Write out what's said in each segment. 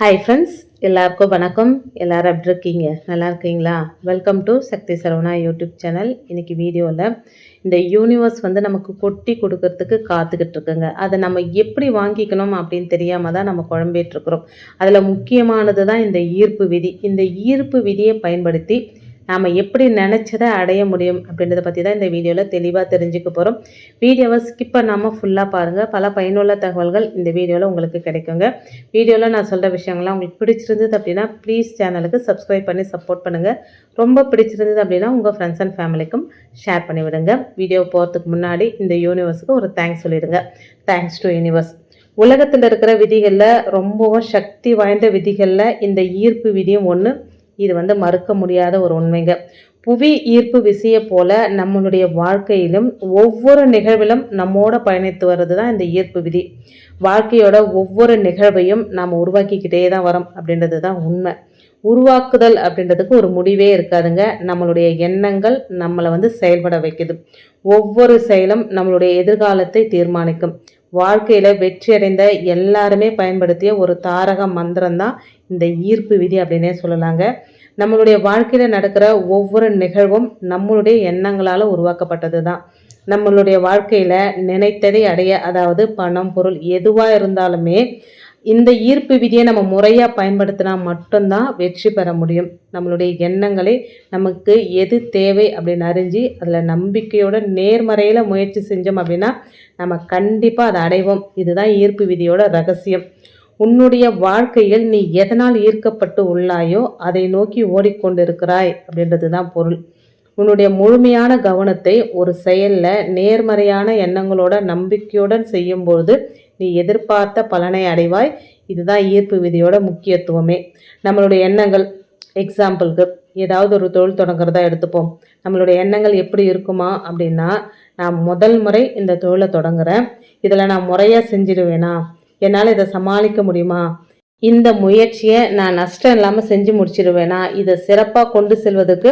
Hi friends எல்லாருக்கும் வணக்கம். எல்லோரும் எப்படி இருக்கீங்க? நல்லா இருக்கீங்களா? Welcome to Sakthi Saravana YouTube channel. இன்றைக்கி வீடியோவில் இந்த யூனிவர்ஸ் வந்து நமக்கு கொட்டி கொடுக்கறதுக்கு காத்துக்கிட்டு இருக்குங்க. அதை நம்ம எப்படி வாங்கிக்கணும் அப்படின்னு தெரியாமல் தான் நம்ம குழம்பிட்டு இருக்கிறோம். அதில் முக்கியமானது தான் இந்த ஈர்ப்பு விதி. இந்த ஈர்ப்பு விதியை பயன்படுத்தி நாம் எப்படி நினச்சதை அடைய முடியும் அப்படின்றத பற்றி தான் இந்த வீடியோவில் தெளிவாக தெரிஞ்சுக்க போகிறோம் வீடியோவை ஸ்கிப் பண்ணாமல் ஃபுல்லாக பாருங்கள் பல பயனுள்ள தகவல்கள் இந்த வீடியோவில் உங்களுக்கு கிடைக்குங்க. வீடியோவில் நான் சொல்கிற விஷயங்கள்லாம் உங்களுக்கு பிடிச்சிருந்தது அப்படின்னா ப்ளீஸ் சேனலுக்கு சப்ஸ்கிரைப் பண்ணி சப்போர்ட் பண்ணுங்கள் ரொம்ப பிடிச்சிருந்தது அப்படின்னா உங்கள் ஃப்ரெண்ட்ஸ் அண்ட் ஃபேமிலிக்கும் ஷேர் பண்ணிவிடுங்க வீடியோ போகிறதுக்கு முன்னாடி இந்த யூனிவர்ஸுக்கு ஒரு தேங்க்ஸ் சொல்லிடுங்க. தேங்க்ஸ் டு யூனிவர்ஸ் உலகத்தில் இருக்கிற விதிகளில் ரொம்பவும் சக்தி வாய்ந்த விதிகளில் இந்த ஈர்ப்பு விதியும் ஒன்று இது வந்து மறுக்க முடியாத ஒரு உண்மைங்க. புவி ஈர்ப்பு விசையை போல நம்மளுடைய வாழ்க்கையிலும் ஒவ்வொரு நிகழ்விலும் நம்மோட பயணித்து வர்றது தான் இந்த ஈர்ப்பு விதி. வாழ்க்கையோட ஒவ்வொரு நிகழ்வையும் நாம் உருவாக்கிக்கிட்டே தான் வரோம் அப்படின்றது தான் உண்மை. உருவாக்குதல் அப்படின்றதுக்கு ஒரு முடிவே இருக்காதுங்க. நம்மளுடைய எண்ணங்கள் நம்மளை வந்து செயல்பட வைக்குது. ஒவ்வொரு செயலும் நம்மளுடைய எதிர்காலத்தை தீர்மானிக்கும். வாழ்க்கையில் வெற்றி அடைந்த எல்லாருமே பயன்படுத்திய ஒரு தாரக மந்திரம் தான் இந்த ஈர்ப்பு விதி அப்படின்னே சொல்லலாங்க. நம்மளுடைய வாழ்க்கையில் நடக்கிற ஒவ்வொரு நிகழ்வும் நம்மளுடைய எண்ணங்களால் உருவாக்கப்பட்டது தான் நம்மளுடைய வாழ்க்கையில் நினைத்ததை அடைய அதாவது பணம் பொருள் எதுவாக இருந்தாலுமே இந்த ஈர்ப்பு விதியை நம்ம முறையாக பயன்படுத்தினா மட்டும்தான் வெற்றி பெற முடியும். நம்மளுடைய எண்ணங்களை நமக்கு எது தேவை அப்படின்னு அறிஞ்சு அதில் நம்பிக்கையோட நேர்மறையில் முயற்சி செஞ்சோம் அப்படின்னா நம்ம கண்டிப்பாக அதை அடைவோம். இதுதான் ஈர்ப்பு விதியோட ரகசியம். உன்னுடைய வாழ்க்கையில் நீ எதனால் ஈர்க்கப்பட்டு உள்ளாயோ அதை நோக்கி ஓடிக்கொண்டிருக்கிறாய் அப்படின்றது தான் பொருள். உன்னுடைய முழுமையான கவனத்தை ஒரு செயலில் நேர்மறையான எண்ணங்களோட நம்பிக்கையுடன் செய்யும்பொழுது நீ எதிர்பார்த்த பலனை அடைவாய். இதுதான் ஈர்ப்பு விதியோட முக்கியத்துவமே. நம்மளுடைய எண்ணங்கள் எக்ஸாம்பிளுக்கு ஏதாவது ஒரு தொழில் தொடங்குறதா எடுத்துப்போம். நம்மளுடைய எண்ணங்கள் எப்படி இருக்குமா அப்படின்னா நான் முதல் முறை இந்த தொழிலை தொடங்குறேன். இதில் நான் முறையாக செஞ்சிடுவேனா? என்னால் இதை சமாளிக்க முடியுமா? இந்த முயற்சியை நான் நஷ்டம் இல்லாமல் செஞ்சு முடிச்சிடுவேனா இதை சிறப்பாக கொண்டு செல்வதற்கு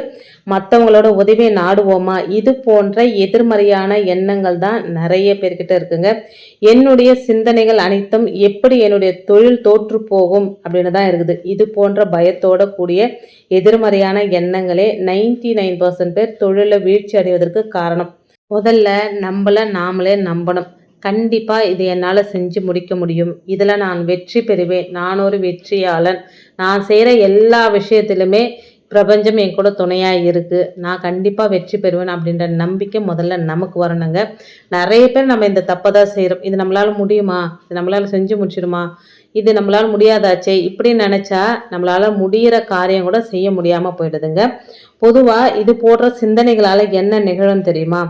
மற்றவங்களோட உதவியை நாடுவோமா? இது போன்ற எதிர்மறையான எண்ணங்கள் தான் நிறைய பேர்கிட்ட இருக்குங்க. என்னுடைய சிந்தனைகள் அனைத்தும் எப்படி என்னுடைய தொழில் தோற்று போகும் அப்படின்னு தான் இருக்குது. இது போன்ற பயத்தோட கூடிய எதிர்மறையான எண்ணங்களே நைன்டி நைன் பர்சன்ட் பேர் தொழிலில் வீழ்ச்சி அடைவதற்கு காரணம். முதல்ல நம்மளை நாமளே நம்பணும். கண்டிப்பாக இது என்னால் செஞ்சு முடிக்க முடியும். இதில் நான் வெற்றி பெறுவேன். நான் ஒரு வெற்றியாளன். நான் செய்கிற எல்லா விஷயத்திலுமே பிரபஞ்சம் என் கூட துணையாக இருக்குது நான் கண்டிப்பாக வெற்றி பெறுவேன் அப்படின்ற நம்பிக்கை முதல்ல நமக்கு வரணுங்க. நிறைய பேர் நம்ம இந்த தப்பை தான் செய்கிறோம் இது நம்மளால் முடியுமா? இது நம்மளால் செஞ்சு முடிச்சிடுமா? இது நம்மளால் முடியாதாச்சே? இப்படி நினச்சா நம்மளால் முடிகிற காரியம் கூட செய்ய முடியாமல் போயிடுதுங்க. பொதுவாக இது போன்ற சிந்தனைகளால் என்ன நிகழும் தெரியுமா?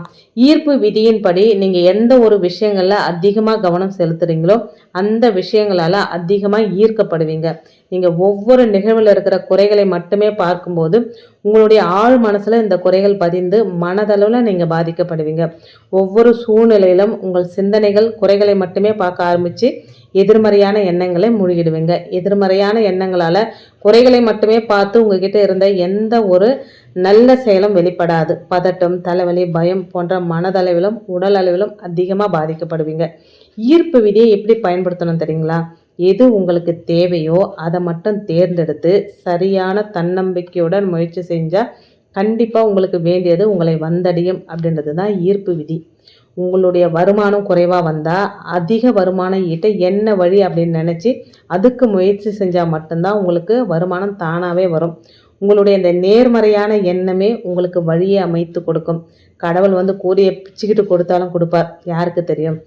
ஈர்ப்பு விதியின்படி நீங்கள் எந்த ஒரு விஷயங்களில் அதிகமாக கவனம் செலுத்துறீங்களோ அந்த விஷயங்களால் அதிகமாக ஈர்க்கப்படுவீங்க. நீங்கள் ஒவ்வொரு நிகழ்வில் இருக்கிற குறைகளை மட்டுமே பார்க்கும்போது உங்களுடைய ஆழ் மனசில் இந்த குறைகள் பதிந்து மனதளவில் நீங்கள் பாதிக்கப்படுவீங்க. ஒவ்வொரு சூழ்நிலையிலும் உங்கள் சிந்தனைகள் குறைகளை மட்டுமே பார்க்க ஆரம்பித்து எதிர்மறையான எண்ணங்களை மூழ்கிடுவீங்க. எதிர்மறையான எண்ணங்களால் குறைகளை மட்டுமே பார்த்து உங்ககிட்ட இருந்த எந்த ஒரு நல்ல செயலும் வெளிப்படாது. பதட்டம் தலைவலி பயம் போன்ற மனதளவிலும் உடல் அளவிலும் அதிகமாக பாதிக்கப்படுவீங்க. ஈர்ப்பு விதியை எப்படி பயன்படுத்தணும் தெரியுங்களா? எது உங்களுக்கு தேவையோ அதை மட்டும் தேர்ந்தெடுத்து சரியான தன்னம்பிக்கையுடன் முயற்சி செஞ்சால் கண்டிப்பாக உங்களுக்கு வேண்டியது உங்களை வந்தடையும் அப்படின்றது தான் ஈர்ப்பு விதி. உங்களுடைய வருமானம் குறைவாக வந்தால் அதிக வருமானம் ஈட்ட என்ன வழி அப்படின்னு நினச்சி அதுக்கு முயற்சி செஞ்சால் மட்டும்தான் உங்களுக்கு வருமானம் தானாகவே வரும். உங்களுடைய இந்த நேர்மறையான எண்ணமே உங்களுக்கு வழியை அமைத்து கொடுக்கும். கடவுள் வந்து கூறிய பிச்சுக்கிட்டு கொடுத்தாலும் கொடுப்பார் யாருக்கு தெரியும்?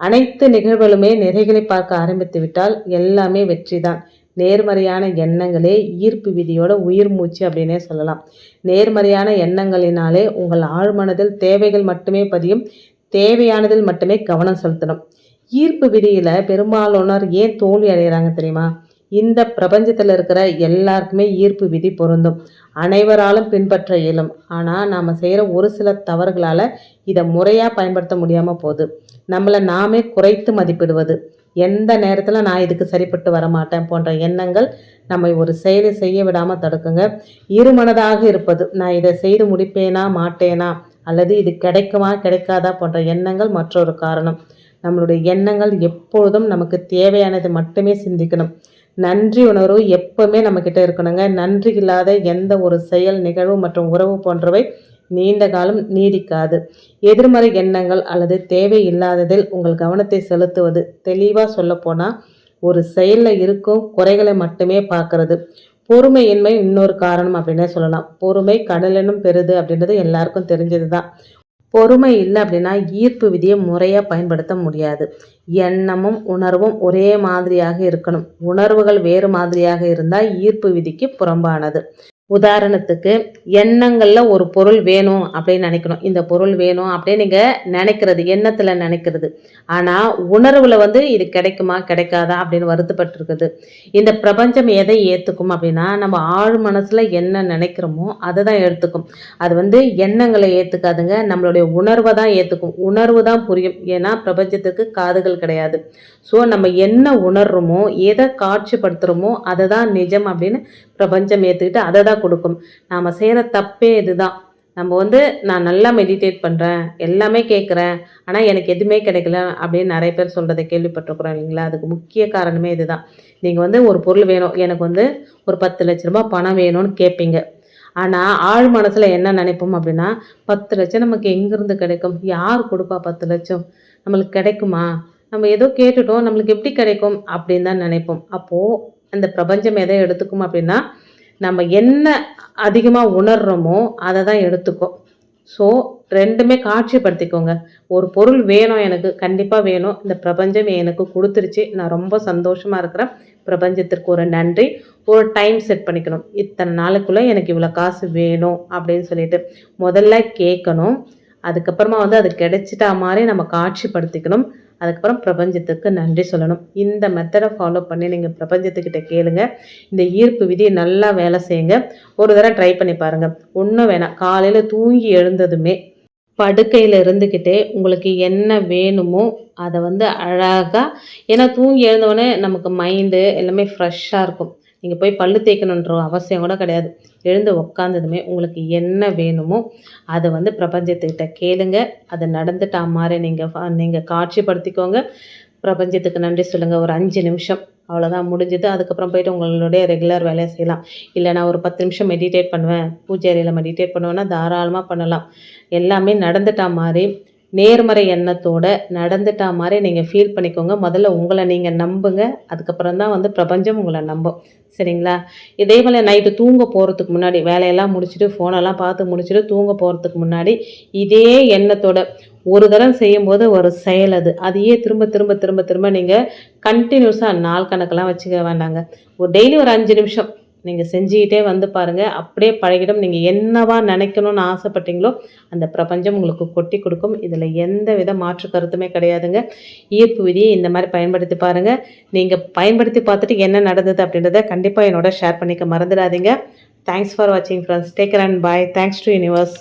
அனைத்து நிகழ்வுகளுமே நிறைகளை பார்க்க ஆரம்பித்து விட்டால் எல்லாமே வெற்றி தான். நேர்மறையான எண்ணங்களே ஈர்ப்பு விதியோட உயிர் மூச்சு அப்படின்னே சொல்லலாம். நேர்மறையான எண்ணங்களினாலே உங்கள் ஆழ்மனதில் தேவைகள் மட்டுமே பதியும் தேவையானதில் மட்டுமே கவனம் செலுத்தணும். ஈர்ப்பு விதியில் பெரும்பாலானோர் ஏன் தோல்வி அடைகிறாங்க தெரியுமா? இந்த பிரபஞ்சத்தில் இருக்கிற எல்லாருக்குமே ஈர்ப்பு விதி பொருந்தும். அனைவராலும் பின்பற்ற இயலும். ஆனால் நாம் செய்கிற ஒரு சில தவறுகளால் இதை முறையாக பயன்படுத்த முடியாமல் போகுது. நம்மளை நாமே குறைத்து மதிப்பிடுவது. எந்த நேரத்தில் நான் இதுக்கு சரிப்பட்டு வரமாட்டேன் போன்ற எண்ணங்கள் நம்மை ஒரு செயலை செய்ய விடாமல் தடுக்குங்க. இருமனதாக இருப்பது. நான் இதை செய்து முடிப்பேனா மாட்டேனா? அல்லது இது கிடைக்குமா கிடைக்காதா போன்ற எண்ணங்கள் மற்றொரு காரணம். நம்மளுடைய எண்ணங்கள் எப்பொழுதும் நமக்கு தேவையானது மட்டுமே சிந்திக்கணும். நன்றி உணர்வு எப்பவுமே நம்மக்கிட்ட இருக்கணுங்க. நன்றி இல்லாத எந்த ஒரு செயல் நிகழ்வு மற்றும் உறவு போன்றவை நீண்ட காலம் நீடிக்காது. எதிர்மறை எண்ணங்கள் அல்லது தேவை இல்லாததில் உங்கள் கவனத்தை செலுத்துவது தெளிவாக சொல்லப்போனால் ஒரு செயலில் இருக்கும் குறைகளை மட்டுமே பார்க்கறது. பொறுமையின்மை இன்னொரு காரணம் அப்படின்னே சொல்லலாம். பொறுமை கடலெனும் பெறுது அப்படின்றது எல்லாருக்கும் தெரிஞ்சது தான் பொறுமை இல்லை அப்படின்னா ஈர்ப்பு விதியை முறையாக பயன்படுத்த முடியாது. எண்ணமும் உணர்வும் ஒரே மாதிரியாக இருக்கணும். உணர்வுகள் வேறு மாதிரியாக இருந்தால் ஈர்ப்பு விதிக்கு புறம்பானது. உதாரணத்துக்கு எண்ணங்களில் ஒரு பொருள் வேணும் அப்படின்னு நினைக்கணும். இந்த பொருள் வேணும் அப்படின்னு நீங்கள் நினைக்கிறது எண்ணத்தில் நினைக்கிறது. ஆனால் உணர்வில் வந்து இது கிடைக்குமா கிடைக்காதா அப்படின்னு வருத்தப்பட்டிருக்குது. இந்த பிரபஞ்சம் எதை ஏற்றுக்கும் அப்படின்னா நம்ம ஆழ் மனசில் என்ன நினைக்கிறோமோ அதை தான் எடுத்துக்கும். அது வந்து எண்ணங்களை ஏற்றுக்காதுங்க நம்மளுடைய உணர்வை தான் ஏற்றுக்கும் உணர்வு தான் புரியும். ஏன்னா பிரபஞ்சத்துக்கு காதுகள் கிடையாது. ஸோ நம்ம என்ன உணர்றோமோ எதை காட்சிப்படுத்துகிறோமோ அதை தான் நிஜம் அப்படின்னு பிரபஞ்சம் ஏற்றுக்கிட்டு அதை தான் கொடுக்கும். நாம் செய்கிற தப்பே இதுதான். நம்ம வந்து நான் நல்லா மெடிடேட் பண்ணுறேன் எல்லாமே கேட்குறேன் ஆனால் எனக்கு எதுவுமே கிடைக்கல அப்படின்னு நிறைய பேர் சொல்கிறத கேள்விப்பட்டிருக்கிறோம் இல்லைங்களா? அதுக்கு முக்கிய காரணமே இதுதான். நீங்கள் வந்து ஒரு பொருள் வேணும் எனக்கு வந்து ஒரு பத்து லட்ச ரூபா பணம் வேணும்னு கேட்பீங்க ஆனால் ஆழ் மனசில் என்ன நினைப்போம் அப்படின்னா பத்து லட்சம் நமக்கு எங்கேருந்து கிடைக்கும்? யார் கொடுப்பா பத்து லட்சம்? நம்மளுக்கு கிடைக்குமா? நம்ம ஏதோ கேட்டுட்டோம் நம்மளுக்கு எப்படி கிடைக்கும் அப்படின்னு தான் நினைப்போம். அப்போது அந்த பிரபஞ்சம் எதை எடுத்துக்கும் அப்படின்னா நம்ம என்ன அதிகமாக உணர்கிறோமோ அதை தான் எடுத்துக்கும் ஸோ ரெண்டுமே காட்சிப்படுத்திக்கோங்க. ஒரு பொருள் வேணும் எனக்கு கண்டிப்பாக வேணும். இந்த பிரபஞ்சம் எனக்கு கொடுத்துருச்சு. நான் ரொம்ப சந்தோஷமாக இருக்கிறேன். பிரபஞ்சத்திற்கு ஒரு நன்றி. ஒரு டைம் செட் பண்ணிக்கணும். இத்தனை நாளுக்குள்ளே எனக்கு இவ்வளோ காசு வேணும் அப்படின்னு சொல்லிட்டு முதல்ல கேட்கணும். அதுக்கப்புறமா வந்து அது கிடைச்சிட்டா மாதிரி நம்ம காட்சிப்படுத்திக்கணும். அதுக்கப்புறம் பிரபஞ்சத்துக்கு நன்றி சொல்லணும். இந்த மெத்தடை ஃபாலோ பண்ணி நீங்கள் பிரபஞ்சத்துக்கிட்ட கேளுங்க. இந்த ஈர்ப்பு விதியை நல்லா வேலை செய்யுங்க. ஒரு தடவை ட்ரை பண்ணி பாருங்கள் ஒன்றும் வேணாம். காலையில் தூங்கி எழுந்ததுமே படுக்கையில் இருந்துக்கிட்டே உங்களுக்கு என்ன வேணுமோ அதை வந்து அழகாக ஏன்னா தூங்கி எழுந்தவொடனே நமக்கு மைண்டு எல்லாமே ஃப்ரெஷ்ஷாக இருக்கும். நீங்கள் போய் பல்லு தேய்க்கணுன்ற அவசியம் கூட கிடையாது. எழுந்து உக்காந்ததுமே உங்களுக்கு என்ன வேணுமோ அதை வந்து பிரபஞ்சத்துக்கிட்ட கேளுங்க. அது நடந்துட்டா மாதிரி நீங்கள் நீங்கள் காட்சிப்படுத்திக்கோங்க. பிரபஞ்சத்துக்கு நன்றி சொல்லுங்கள் ஒரு அஞ்சு நிமிஷம். அவ்வளோதான் முடிஞ்சது. அதுக்கப்புறம் போயிட்டு உங்களுடைய ரெகுலர் வேலையை செய்யலாம். இல்லை நான் ஒரு பத்து நிமிஷம் மெடிடேட் பண்ணுவேன். பூஜை அறையில் மெடிடேட் பண்ணுவேன்னா தாராளமாக பண்ணலாம். எல்லாமே நடந்துட்டா மாதிரி நேர்மறை எண்ணத்தோட நடந்துட்டா மாதிரி நீங்கள் ஃபீல் பண்ணிக்கோங்க. முதல்ல உங்களை நீங்கள் நம்புங்க. அதுக்கப்புறம் தான் வந்து பிரபஞ்சம் உங்களை நம்பும். சரிங்களா? இதே போல் நைட்டு தூங்க போகிறதுக்கு முன்னாடி வேலையெல்லாம் முடிச்சுட்டு ஃபோனெல்லாம் பார்த்து முடிச்சுட்டு தூங்க போகிறதுக்கு முன்னாடி இதே எண்ணத்தோட ஒரு தரம் செய்யும்போது ஒரு செயல் அது. அதையே திரும்ப திரும்ப திரும்ப திரும்ப நீங்கள் கண்டினியூஸாக நாள் கணக்கெல்லாம் வச்சுக்க வேண்டாங்க. ஒரு டெய்லி ஒரு அஞ்சு நிமிஷம் நீங்கள் செஞ்சுக்கிட்டே வந்து பாருங்கள் அப்படியே பழகிடும். நீங்கள் என்னவா நினைக்கணும்னு ஆசைப்பட்டீங்களோ அந்த பிரபஞ்சம் உங்களுக்கு கொட்டி கொடுக்கும். இதில் எந்த வித மாற்று கருத்துமே கிடையாதுங்க. ஈர்ப்பு விதியை இந்த மாதிரி பயன்படுத்தி பாருங்கள் நீங்கள் பயன்படுத்தி பார்த்துட்டு என்ன நடந்தது அப்படின்றத கண்டிப்பாக என்னோட ஷேர் பண்ணிக்க மறந்துடாதீங்க. தேங்க்ஸ் ஃபார் வாட்சிங் friends take and bye thanks to universe